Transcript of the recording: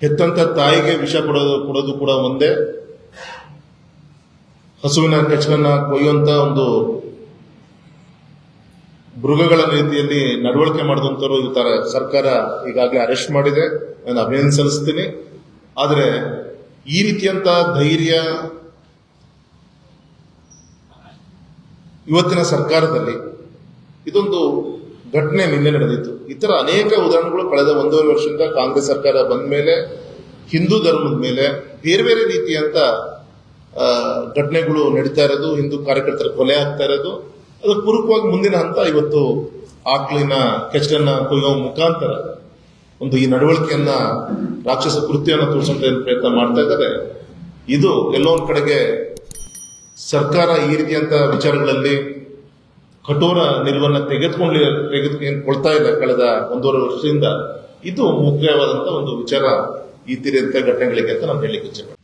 ಹೆತ್ತಂತ ತಾಯಿಗೆ ವಿಷ ಕೊಡೋದು ಕೊಡೋದು ಕೂಡ ಒಂದೇ. ಹಸುವಿನ ಕೆಚ್ಚಲನ್ನ ಕೊಯ್ಯುವಂತ ಒಂದು ಮೃಗಗಳ ರೀತಿಯಲ್ಲಿ ನಡವಳಿಕೆ ಮಾಡಿದಂಥವ್ರು ಇರ್ತಾರೆ. ಸರ್ಕಾರ ಈಗಾಗಲೇ ಅರೆಸ್ಟ್ ಮಾಡಿದೆ. ನಾನು ಅಭಿನಂದನೆ ಸಲ್ಲಿಸ್ತೀನಿ. ಆದರೆ ಈ ರೀತಿಯಂತ ಧೈರ್ಯ ಇವತ್ತಿನ ಸರ್ಕಾರದಲ್ಲಿ ಇದೊಂದು ಘಟನೆ ನಿನ್ನೆ ನಡೆದಿತ್ತು. ಈ ತರ ಅನೇಕ ಉದಾಹರಣೆಗಳು ಕಳೆದ ಒಂದೂವರೆ ವರ್ಷದಿಂದ ಕಾಂಗ್ರೆಸ್ ಸರ್ಕಾರ ಬಂದ ಮೇಲೆ, ಹಿಂದೂ ಧರ್ಮದ ಮೇಲೆ ಬೇರೆ ಬೇರೆ ರೀತಿಯಂತ ಘಟನೆಗಳು ನಡೀತಾ ಇರೋದು, ಹಿಂದೂ ಕಾರ್ಯಕರ್ತರ ಕೊಲೆ ಆಗ್ತಾ ಇರೋದು. ಅದು ಪೂರಕವಾಗಿ ಮುಂದಿನ ಹಂತ ಇವತ್ತು ಆಕ್ಲಿನ ಕೆಚ್ಚನ್ನ ಕೊಯ್ಯೋ ಮುಖಾಂತರ ಒಂದು ಈ ನಡವಳಿಕೆಯನ್ನ ರಾಕ್ಷಸ ಕೃತ್ಯವನ್ನು ತೋರಿಸುವಂತ ಪ್ರಯತ್ನ ಮಾಡ್ತಾ ಇದ್ದಾರೆ. ಇದು ಎಲ್ಲೋ ಒಂದ್ ಕಡೆಗೆ ಸರ್ಕಾರ ಈ ರೀತಿಯಂತ ವಿಚಾರಗಳಲ್ಲಿ ಕಠೋರ ನಿರ್ವಹಣೆ ತೆಗೆದುಕೊಂಡು ತೆಗೆದುಕೊಳ್ತಾ ಇದೆ ಕಳೆದ ಒಂದೂವರೆ ವರ್ಷದಿಂದ ಇದು ಮುಖ್ಯವಾದಂತಹ ಒಂದು ವಿಚಾರ ಈ ತೀರಿದಂತಹ ಘಟನೆಗಳಿಗೆ ಅಂತ ನಾನು ಹೇಳಲಿಕ್ಕೆ ಇಚ್ಛೆ